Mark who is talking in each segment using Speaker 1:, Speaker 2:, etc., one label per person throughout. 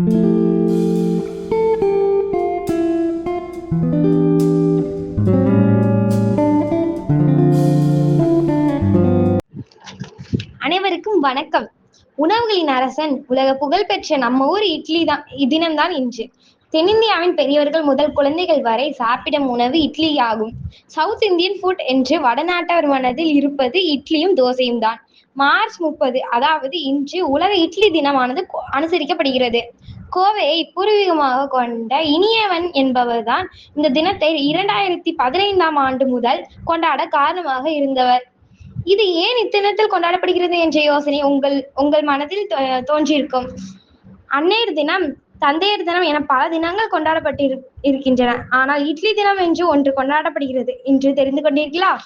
Speaker 1: அனைவருக்கும் வணக்கம். உணவுகளின் அரசன் உலக புகழ்பெற்ற நம்ம ஊர் இட்லி தான் தினம்தான் இன்று. தென்னிந்தியாவின் பெரியவர்கள் முதல் குழந்தைகள் வரை சாப்பிடும் உணவு இட்லி ஆகும் சவுத் இந்தியன் ஃபுட் என்று வடநாட்டவர் மனதில் இருப்பது இட்லியும் தோசையும் தான். மார்ச் முப்பது அதாவது இன்று உலக இட்லி தினமானது அனுசரிக்கப்படுகிறது. கோவையை பூர்வீகமாக கொண்ட இனியவன் என்பவர்தான் இந்த தினத்தை இரண்டாயிரத்தி பதினைந்தாம் ஆண்டு முதல் கொண்டாட காரணமாக இருந்தவர். இது ஏன் இத்தினத்தில் கொண்டாடப்படுகிறது என்ற யோசனை உங்கள் உங்கள் மனதில் தோ- தோன்றியிருக்கும். அன்னையர் தினம் தந்தையர் தினம் என பல தினங்கள் கொண்டாடப்பட்டு இருக்கின்றன. ஆனால் இட்லி தினம் என்று ஒன்று கொண்டாடப்படுகிறது. என்று தெரிந்து கொண்டீர்களா?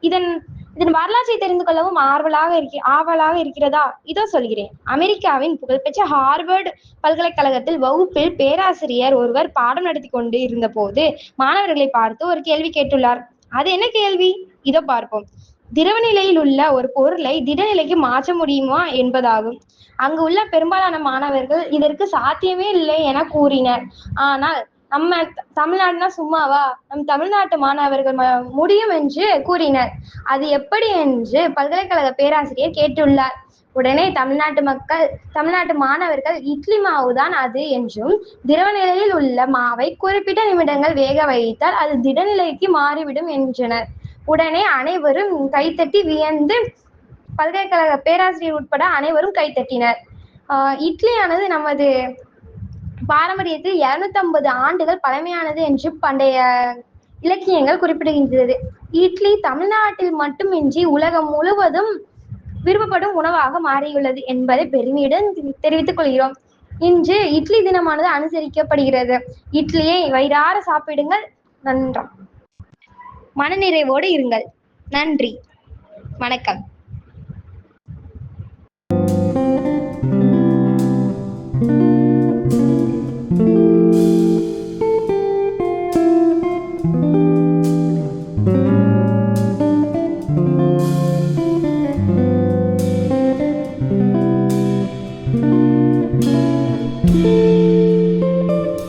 Speaker 1: இதன் இதன் வரலாற்றை தெரிந்து கொள்ளவும் ஆர்வலாக இருக்க ஆவலாக இருக்கிறதா? இதோ சொல்கிறேன். அமெரிக்காவின் புகழ்பெற்ற ஹார்வர்டு பல்கலைக்கழகத்தில் வகுப்பில் பேராசிரியர் ஒருவர் பாடம் நடத்தி கொண்டு இருந்தபோது மாணவர்களை பார்த்து ஒரு கேள்வி கேட்டுள்ளார். அது என்ன கேள்வி? இதோ பார்ப்போம். திரவ நிலையில் உள்ள ஒரு பொருளை திடநிலைக்கு மாற்ற முடியுமா என்பதாகும். அங்கு உள்ள பெரும்பாலான மாணவர்கள் இதற்கு சாத்தியமே இல்லை என கூறினர். ஆனால் நம்ம தமிழ்நாடுனா சும்மாவா? நம் தமிழ்நாட்டு மாணவர்கள் ம- முடியும் என்று கூறினர். அது எப்படி என்று பல்கலைக்கழக பேராசிரியர் கேட்டுள்ளார். உடனே தமிழ்நாட்டு மக்கள் தமிழ்நாட்டு மாணவர்கள் இட்லி மாவு தான் அது என்றும் திரவ நிலையில் உள்ள மாவை குறிப்பிட்ட நிமிடங்கள் வேக வைத்தால் அது திடநிலைக்கு மாறிவிடும் என்றனர். உடனே அனைவரும் கைத்தட்டி வியந்து பல்கலைக்கழக பேராசிரியர் உட்பட அனைவரும் கைத்தட்டினர். இட்லியானது நமது பாரம்பரியத்தில் 250 ஆண்டுகள் பழமையானது என்று பண்டைய இலக்கியங்கள் குறிப்பிடுகின்றது. இட்லி தமிழ்நாட்டில் மட்டுமின்றி உலகம் முழுவதும் விரும்பப்படும் உணவாக மாறியுள்ளது என்பதை பெருமையுடன் தெரிவித்துக் கொள்கிறோம். இன்று இட்லி தினமானது அனுசரிக்கப்படுகிறது. இட்லியை வயிறார சாப்பிடுங்கள். நன்றாம் மனநிறைவோடு இருங்கள். நன்றி. வணக்கம்.